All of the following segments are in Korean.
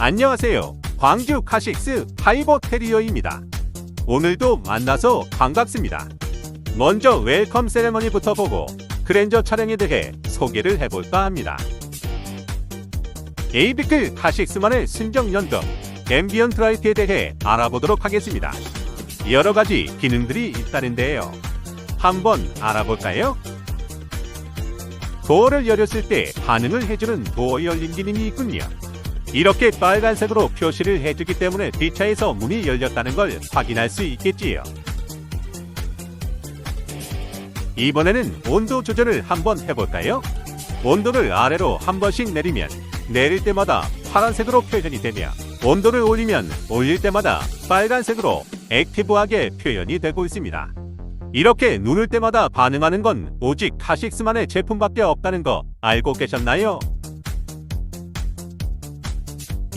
안녕하세요. 광주 카식스 파이버 테리어입니다. 오늘도 만나서 반갑습니다. 먼저 웰컴 세레머니부터 보고 그랜저 차량에 대해 소개를 해볼까 합니다. 에이비클 카식스만의 순정 연동 앰비언트 라이트에 대해 알아보도록 하겠습니다. 여러 가지 기능들이 있다는데요. 한번 알아볼까요? 도어를 열었을 때 반응을 해주는 도어 열림 기능이 있군요. 이렇게 빨간색으로 표시를 해주기 때문에 뒷차에서 문이 열렸다는 걸 확인할 수 있겠지요. 이번에는 온도 조절을 한번 해볼까요? 온도를 아래로 한 번씩 내리면 내릴 때마다 파란색으로 표현이 되며 온도를 올리면 올릴 때마다 빨간색으로 액티브하게 표현이 되고 있습니다. 이렇게 누를 때마다 반응하는 건 오직 카식스만의 제품밖에 없다는 거 알고 계셨나요?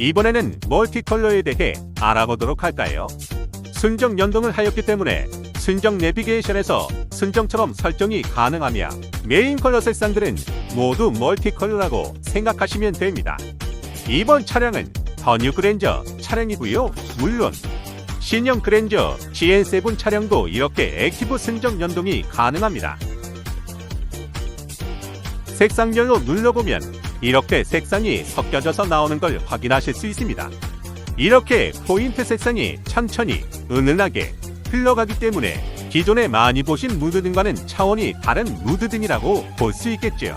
이번에는 멀티컬러에 대해 알아보도록 할까요? 순정 연동을 하였기 때문에 순정 내비게이션에서 순정처럼 설정이 가능하며 메인 컬러 색상들은 모두 멀티컬러라고 생각하시면 됩니다. 이번 차량은 더뉴 그랜저 차량이고요. 물론 신형 그랜저 GN7 차량도 이렇게 액티브 순정 연동이 가능합니다. 색상별로 눌러보면 이렇게 색상이 섞여져서 나오는 걸 확인하실 수 있습니다. 이렇게 포인트 색상이 천천히 은은하게 흘러가기 때문에 기존에 많이 보신 무드등과는 차원이 다른 무드등이라고 볼 수 있겠죠.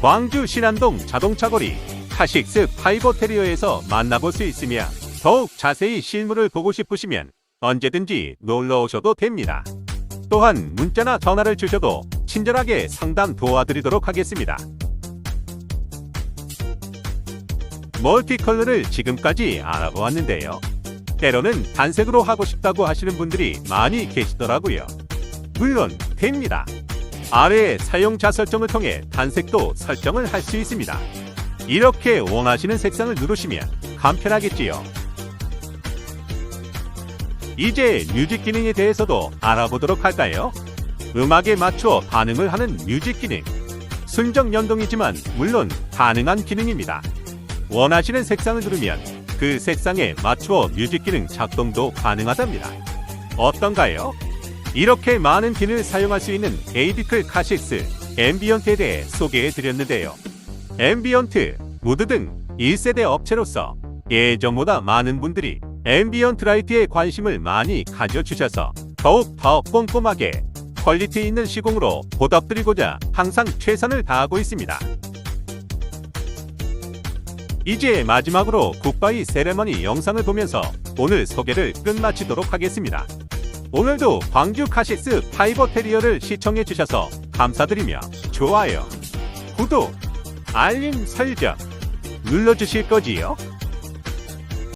광주 신안동 자동차 거리 카식스 파이버 테리어에서 만나볼 수 있으며 더욱 자세히 실물을 보고 싶으시면 언제든지 놀러 오셔도 됩니다. 또한 문자나 전화를 주셔도 친절하게 상담 도와드리도록 하겠습니다. 멀티컬러를 지금까지 알아보았는데요. 때로는 단색으로 하고 싶다고 하시는 분들이 많이 계시더라고요. 물론 됩니다. 아래의 사용자 설정을 통해 단색도 설정을 할 수 있습니다. 이렇게 원하시는 색상을 누르시면 간편하겠지요. 이제 뮤직 기능에 대해서도 알아보도록 할까요? 음악에 맞춰 반응을 하는 뮤직 기능. 순정 연동이지만 물론 가능한 기능입니다. 원하시는 색상을 누르면 그 색상에 맞추어 뮤직 기능 작동도 가능하답니다. 어떤가요? 이렇게 많은 기능을 사용할 수 있는 에이비클 카식스 앰비언트에 대해 소개해 드렸는데요. 앰비언트, 무드 등 1세대 업체로서 예전보다 많은 분들이 앰비언트 라이트에 관심을 많이 가져주셔서 더욱 더 꼼꼼하게 퀄리티 있는 시공으로 보답드리고자 항상 최선을 다하고 있습니다. 이제 마지막으로 굿바이 세레머니 영상을 보면서 오늘 소개를 끝마치도록 하겠습니다. 오늘도 광주 카시스 파이버 테리어를 시청해 주셔서 감사드리며 좋아요, 구독, 알림 설정 눌러주실 거지요?